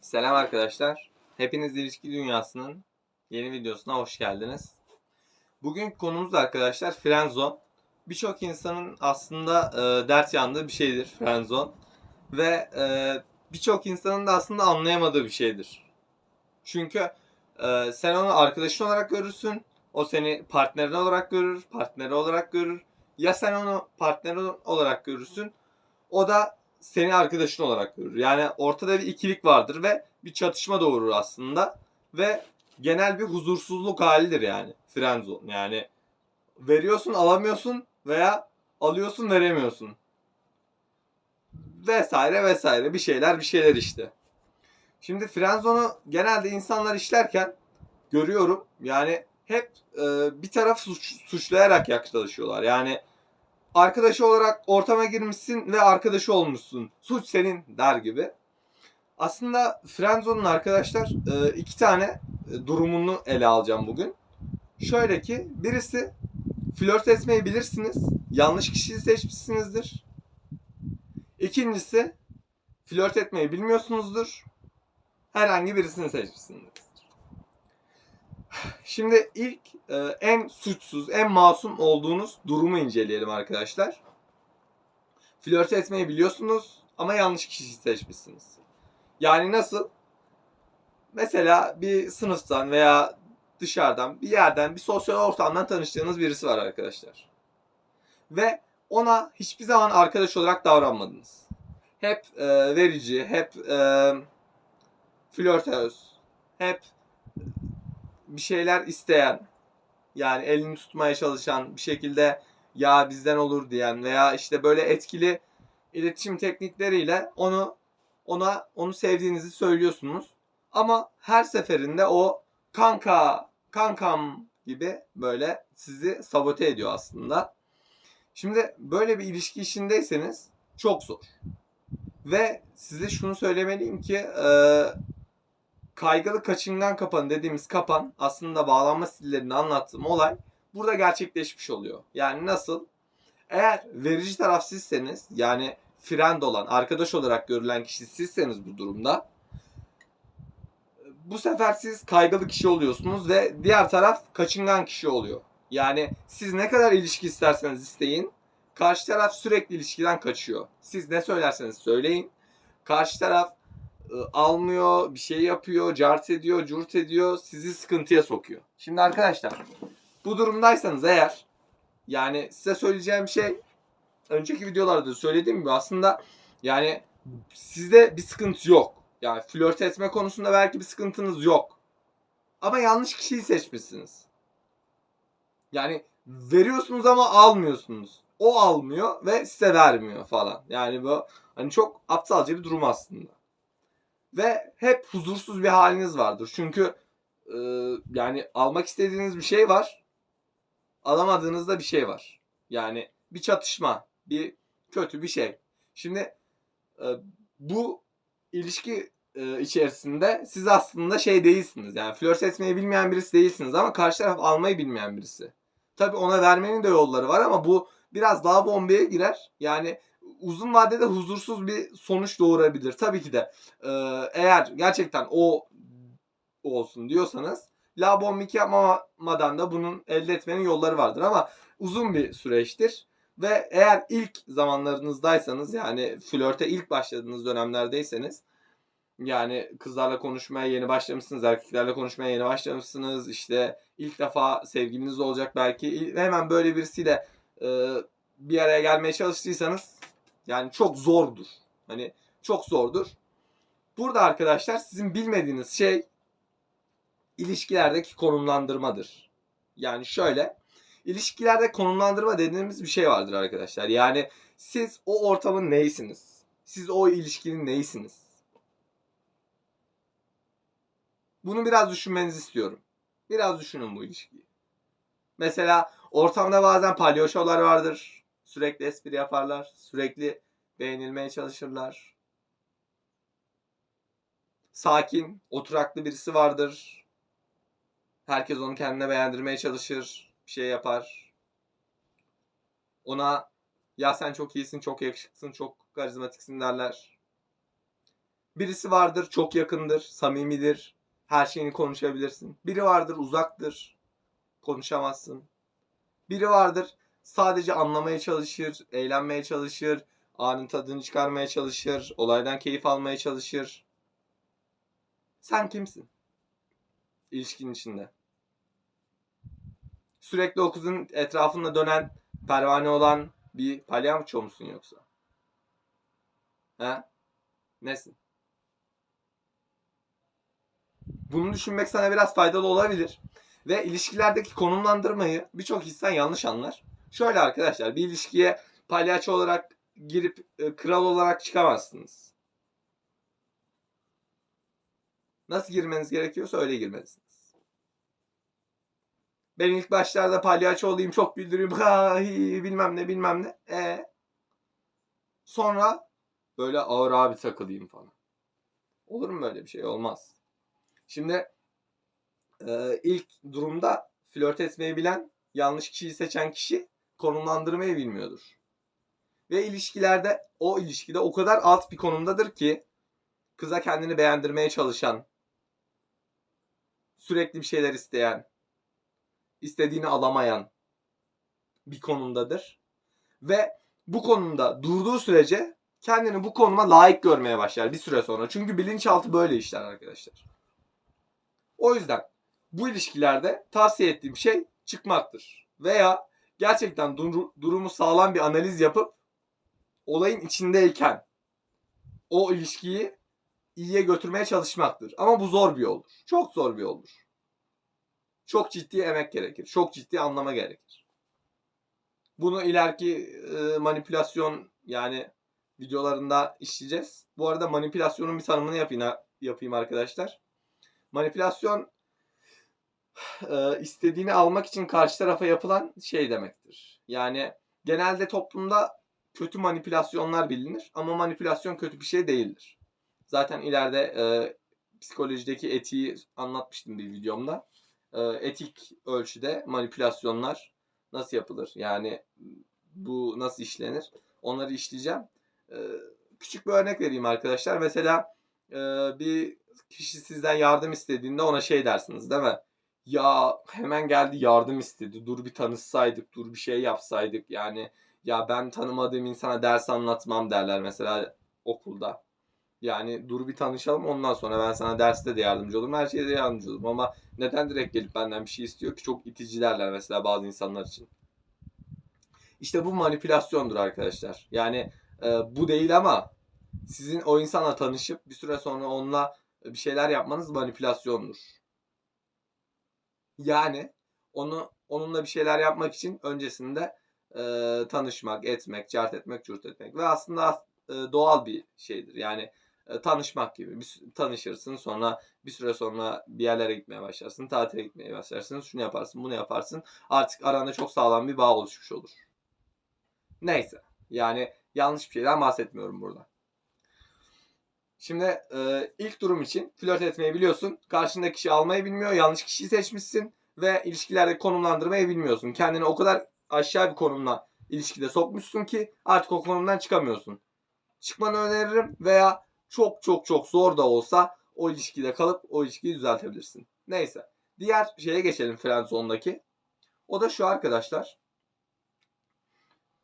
Selam arkadaşlar. Hepiniz ilişki dünyasının yeni videosuna hoş geldiniz. Bugünkü konumuz arkadaşlar friendzone. Birçok insanın aslında e, dert yandığı bir şeydir friendzone. Ve e, birçok insanın da aslında anlayamadığı bir şeydir. Çünkü e, sen onu arkadaşın olarak görürsün. O seni partnerin olarak görür, partneri olarak görür. Ya sen onu partner olarak görürsün. O da seni arkadaşın olarak görür. Yani ortada bir ikilik vardır ve bir çatışma doğurur aslında. Ve genel bir huzursuzluk halidir yani friendzone. Yani veriyorsun alamıyorsun veya alıyorsun veremiyorsun. Vesaire vesaire bir şeyler bir şeyler işte. Şimdi friendzone'u genelde insanlar işlerken görüyorum yani hep e, bir taraf suç, suçlayarak yaklaşıyorlar. Yani arkadaşı olarak ortama girmişsin ve arkadaşı olmuşsun. Suç senin der gibi. Aslında Friendzone'un arkadaşlar e, iki tane e, durumunu ele alacağım bugün. Şöyle ki birisi flört etmeyi bilirsiniz. Yanlış kişiyi seçmişsinizdir. İkincisi flört etmeyi bilmiyorsunuzdur. Herhangi birisini seçmişsinizdir. Şimdi ilk e, en suçsuz, en masum olduğunuz durumu inceleyelim arkadaşlar. Flört etmeyi biliyorsunuz ama yanlış kişiyi seçmişsiniz. Yani nasıl? Mesela bir sınıftan veya dışarıdan bir yerden bir sosyal ortamdan tanıştığınız birisi var arkadaşlar. Ve ona hiçbir zaman arkadaş olarak davranmadınız. Hep e, verici, hep e, flörtöz, hep bir şeyler isteyen, yani elini tutmaya çalışan, bir şekilde ya bizden olur diyen veya işte böyle etkili iletişim teknikleriyle onu ona onu sevdiğinizi söylüyorsunuz. Ama her seferinde o kanka, kankam gibi böyle sizi sabote ediyor aslında. Şimdi böyle bir ilişki içindeyseniz çok zor. Ve size şunu söylemeliyim ki e, kaygılı kaçıngan kapan dediğimiz kapan aslında bağlanma stillerini anlattığım olay burada gerçekleşmiş oluyor. Yani nasıl? Eğer verici taraf sizseniz yani friend olan, arkadaş olarak görülen kişi sizseniz bu durumda bu sefer siz kaygılı kişi oluyorsunuz ve diğer taraf kaçıngan kişi oluyor. Yani siz ne kadar ilişki isterseniz isteyin karşı taraf sürekli ilişkiden kaçıyor. Siz ne söylerseniz söyleyin. Karşı taraf almıyor, bir şey yapıyor, cart ediyor, curt ediyor, sizi sıkıntıya sokuyor. Şimdi arkadaşlar bu durumdaysanız eğer yani size söyleyeceğim şey önceki videolarda da söylediğim gibi aslında yani sizde bir sıkıntı yok. Yani flört etme konusunda belki bir sıkıntınız yok. Ama yanlış kişiyi seçmişsiniz. Yani veriyorsunuz ama almıyorsunuz. O almıyor ve size vermiyor falan. Yani bu hani çok aptalca bir durum aslında. Ve hep huzursuz bir haliniz vardır. Çünkü e, yani almak istediğiniz bir şey var. Alamadığınızda bir şey var. Yani bir çatışma, bir kötü bir şey. Şimdi e, bu ilişki e, içerisinde siz aslında şey değilsiniz. Yani flört etmeyi bilmeyen birisi değilsiniz ama karşı taraf almayı bilmeyen birisi. Tabii ona vermenin de yolları var ama bu biraz daha bombaya girer. Yani uzun vadede huzursuz bir sonuç doğurabilir. Tabii ki de e, eğer gerçekten o olsun diyorsanız la bombik yapmamadan da bunun elde etmenin yolları vardır ama uzun bir süreçtir. Ve eğer ilk zamanlarınızdaysanız yani flörte ilk başladığınız dönemlerdeyseniz yani kızlarla konuşmaya yeni başlamışsınız, erkeklerle konuşmaya yeni başlamışsınız. işte ilk defa sevgiliniz olacak belki. Hemen böyle birisiyle e, bir araya gelmeye çalıştıysanız yani çok zordur. Hani çok zordur. Burada arkadaşlar sizin bilmediğiniz şey ilişkilerdeki konumlandırmadır. Yani şöyle ilişkilerde konumlandırma dediğimiz bir şey vardır arkadaşlar. Yani siz o ortamın neysiniz? Siz o ilişkinin neysiniz? Bunu biraz düşünmenizi istiyorum. Biraz düşünün bu ilişkiyi. Mesela ortamda bazen palyoşolar vardır. Sürekli espri yaparlar. Sürekli beğenilmeye çalışırlar. Sakin, oturaklı birisi vardır. Herkes onu kendine beğendirmeye çalışır. Bir şey yapar. Ona ya sen çok iyisin, çok yakışıklısın, çok karizmatiksin derler. Birisi vardır, çok yakındır, samimidir. Her şeyini konuşabilirsin. Biri vardır, uzaktır. Konuşamazsın. Biri vardır, sadece anlamaya çalışır, eğlenmeye çalışır, anın tadını çıkarmaya çalışır, olaydan keyif almaya çalışır. Sen kimsin? İlişkinin içinde. Sürekli o kızın etrafında dönen, pervane olan bir palyaço musun yoksa? He? Nesin? Bunu düşünmek sana biraz faydalı olabilir. Ve ilişkilerdeki konumlandırmayı birçok insan yanlış anlar. Şöyle arkadaşlar bir ilişkiye palyaço olarak girip e, kral olarak çıkamazsınız. Nasıl girmeniz gerekiyorsa öyle girmelisiniz. Ben ilk başlarda palyaço olayım, çok güldüreyim, ha, bilmem ne bilmem ne. E sonra böyle ağır abi takılayım falan. Olur mu böyle bir şey? Olmaz. Şimdi e, ilk durumda flört etmeyi bilen, yanlış kişiyi seçen kişi konumlandırmayı bilmiyordur. Ve ilişkilerde o ilişkide o kadar alt bir konumdadır ki kıza kendini beğendirmeye çalışan, sürekli bir şeyler isteyen, istediğini alamayan bir konumdadır. Ve bu konumda durduğu sürece kendini bu konuma layık görmeye başlar bir süre sonra. Çünkü bilinçaltı böyle işler arkadaşlar. O yüzden bu ilişkilerde tavsiye ettiğim şey çıkmaktır. Veya gerçekten dur- durumu sağlam bir analiz yapıp olayın içindeyken o ilişkiyi iyiye götürmeye çalışmaktır. Ama bu zor bir yoldur. Çok zor bir yoldur. Çok ciddi emek gerekir. Çok ciddi anlama gerekir. Bunu ileriki e, manipülasyon yani videolarında işleyeceğiz. Bu arada manipülasyonun bir tanımını yapayım, yapayım arkadaşlar. Manipülasyon e, istediğini almak için karşı tarafa yapılan şey demektir. Yani genelde toplumda kötü manipülasyonlar bilinir ama manipülasyon kötü bir şey değildir. Zaten ileride e, psikolojideki etiği anlatmıştım bir videomda. E, etik ölçüde manipülasyonlar nasıl yapılır? Yani bu nasıl işlenir? Onları işleyeceğim. E, küçük bir örnek vereyim arkadaşlar. Mesela e, bir kişi sizden yardım istediğinde ona şey dersiniz değil mi? Ya hemen geldi yardım istedi. Dur bir tanışsaydık, dur bir şey yapsaydık. Yani ya ben tanımadığım insana ders anlatmam derler mesela okulda. Yani dur bir tanışalım ondan sonra ben sana derste de yardımcı olurum. Her şeyde yardımcı olurum ama neden direkt gelip benden bir şey istiyor ki? Çok itici derler mesela bazı insanlar için. İşte bu manipülasyondur arkadaşlar. Yani e, bu değil ama sizin o insanla tanışıp bir süre sonra onunla bir şeyler yapmanız manipülasyondur. Yani onu onunla bir şeyler yapmak için öncesinde e, tanışmak, etmek, cart etmek, cürt etmek ve aslında e, doğal bir şeydir. Yani e, tanışmak gibi. Bir, tanışırsın sonra bir süre sonra bir yerlere gitmeye başlarsın, tatile gitmeye başlarsın, şunu yaparsın, bunu yaparsın. Artık aranda çok sağlam bir bağ oluşmuş olur. Neyse. Yani yanlış bir şeyden bahsetmiyorum burada. Şimdi e, ilk durum için flört etmeyi biliyorsun. Karşındaki kişi almayı bilmiyor. Yanlış kişiyi seçmişsin. Ve ilişkilerde konumlandırmayı bilmiyorsun. Kendini o kadar aşağı bir konumla ilişkide sokmuşsun ki artık o konumdan çıkamıyorsun. Çıkmanı öneririm veya çok çok çok zor da olsa o ilişkide kalıp o ilişkiyi düzeltebilirsin. Neyse. Diğer şeye geçelim friendzone'daki. O da şu arkadaşlar.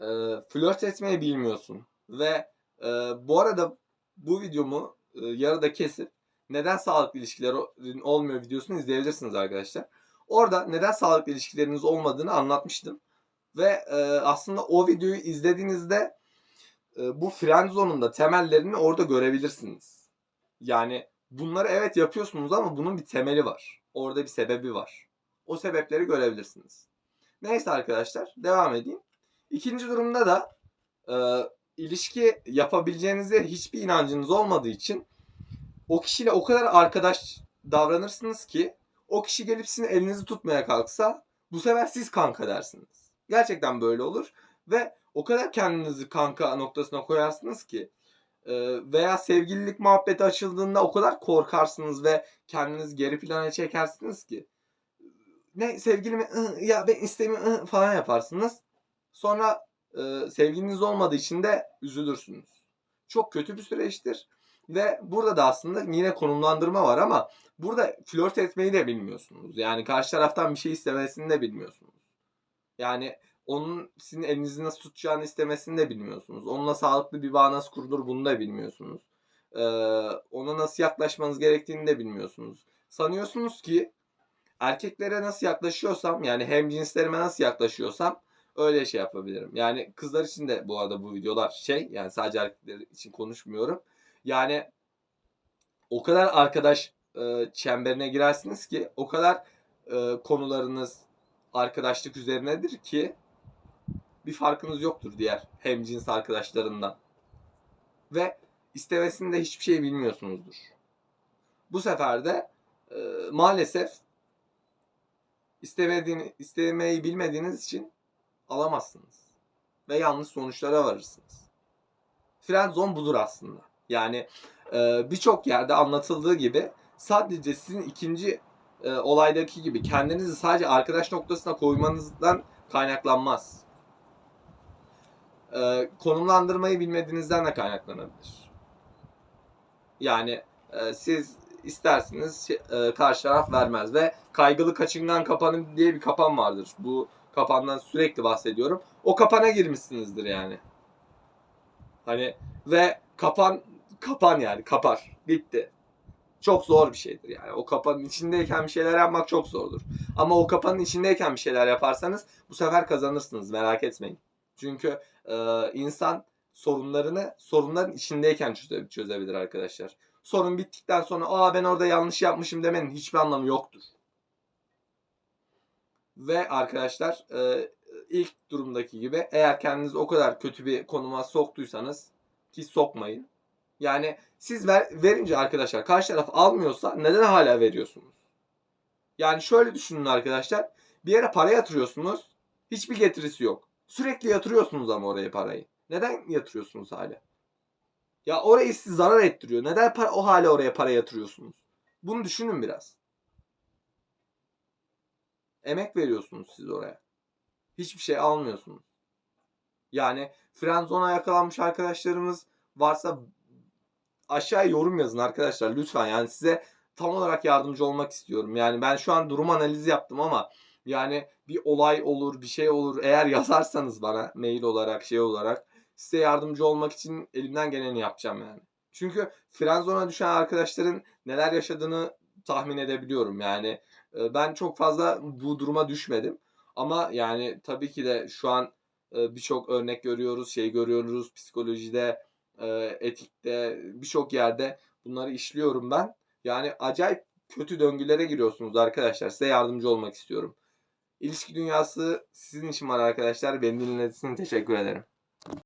E, flört etmeyi bilmiyorsun. Ve e, bu arada bu videomu e, yarıda kesip neden sağlıklı ilişkilerin olmuyor videosunu izleyebilirsiniz arkadaşlar. Orada neden sağlıklı ilişkileriniz olmadığını anlatmıştım. Ve e, aslında o videoyu izlediğinizde e, bu friendzone'un da temellerini orada görebilirsiniz. Yani bunları evet yapıyorsunuz ama bunun bir temeli var. Orada bir sebebi var. O sebepleri görebilirsiniz. Neyse arkadaşlar devam edeyim. İkinci durumda da e, ilişki yapabileceğinize hiçbir inancınız olmadığı için o kişiyle o kadar arkadaş davranırsınız ki o kişi gelip sizin elinizi tutmaya kalksa bu sefer siz kanka dersiniz. Gerçekten böyle olur ve o kadar kendinizi kanka noktasına koyarsınız ki e, veya sevgililik muhabbeti açıldığında o kadar korkarsınız ve kendinizi geri plana çekersiniz ki ne sevgilimi ya ben istemiyorum falan yaparsınız. Sonra e, sevgiliniz olmadığı için de üzülürsünüz. Çok kötü bir süreçtir. Ve burada da aslında yine konumlandırma var ama burada flört etmeyi de bilmiyorsunuz. Yani karşı taraftan bir şey istemesini de bilmiyorsunuz. Yani onun sizin elinizi nasıl tutacağını istemesini de bilmiyorsunuz. Onunla sağlıklı bir bağ nasıl kurulur bunu da bilmiyorsunuz. Ee, ona nasıl yaklaşmanız gerektiğini de bilmiyorsunuz. Sanıyorsunuz ki erkeklere nasıl yaklaşıyorsam yani hem cinslerime nasıl yaklaşıyorsam öyle şey yapabilirim. Yani kızlar için de bu arada bu videolar şey yani sadece erkekler için konuşmuyorum. Yani o kadar arkadaş e, çemberine girersiniz ki o kadar e, konularınız arkadaşlık üzerinedir ki bir farkınız yoktur diğer hemcins arkadaşlarından. Ve istemesinde hiçbir şey bilmiyorsunuzdur. Bu sefer de e, maalesef istemediğini, istemeyi bilmediğiniz için alamazsınız. Ve yanlış sonuçlara varırsınız. Friendzone budur aslında. Yani e, birçok yerde anlatıldığı gibi sadece sizin ikinci e, olaydaki gibi kendinizi sadece arkadaş noktasına koymanızdan kaynaklanmaz. E, konumlandırmayı bilmediğinizden de kaynaklanabilir. Yani e, siz istersiniz e, karşı taraf vermez ve kaygılı kaçıngan kapanı diye bir kapan vardır. Bu kapandan sürekli bahsediyorum. O kapana girmişsinizdir yani. Hani ve kapan kapan yani kapar. Bitti. Çok zor bir şeydir yani. O kapanın içindeyken bir şeyler yapmak çok zordur. Ama o kapanın içindeyken bir şeyler yaparsanız bu sefer kazanırsınız merak etmeyin. Çünkü e, insan sorunlarını sorunların içindeyken çöze- çözebilir arkadaşlar. Sorun bittikten sonra aa ben orada yanlış yapmışım demenin hiçbir anlamı yoktur. Ve arkadaşlar e, ilk durumdaki gibi eğer kendinizi o kadar kötü bir konuma soktuysanız ki sokmayın. Yani siz ver, verince arkadaşlar karşı taraf almıyorsa neden hala veriyorsunuz? Yani şöyle düşünün arkadaşlar. Bir yere para yatırıyorsunuz. Hiçbir getirisi yok. Sürekli yatırıyorsunuz ama oraya parayı. Neden yatırıyorsunuz hala? Ya orayı sizi zarar ettiriyor. Neden para, o hala oraya para yatırıyorsunuz? Bunu düşünün biraz. Emek veriyorsunuz siz oraya. Hiçbir şey almıyorsunuz. Yani friendzone'a yakalanmış arkadaşlarımız varsa aşağıya yorum yazın arkadaşlar lütfen. Yani size tam olarak yardımcı olmak istiyorum. Yani ben şu an durum analizi yaptım ama yani bir olay olur, bir şey olur. Eğer yazarsanız bana mail olarak, şey olarak size yardımcı olmak için elimden geleni yapacağım yani. Çünkü friendzone'a düşen arkadaşların neler yaşadığını tahmin edebiliyorum. Yani ben çok fazla bu duruma düşmedim. Ama yani tabii ki de şu an birçok örnek görüyoruz, şey görüyoruz psikolojide, etikte, birçok yerde bunları işliyorum ben. Yani acayip kötü döngülere giriyorsunuz arkadaşlar. Size yardımcı olmak istiyorum. İlişki dünyası sizin için var arkadaşlar. Beni dinlediğiniz için teşekkür ederim.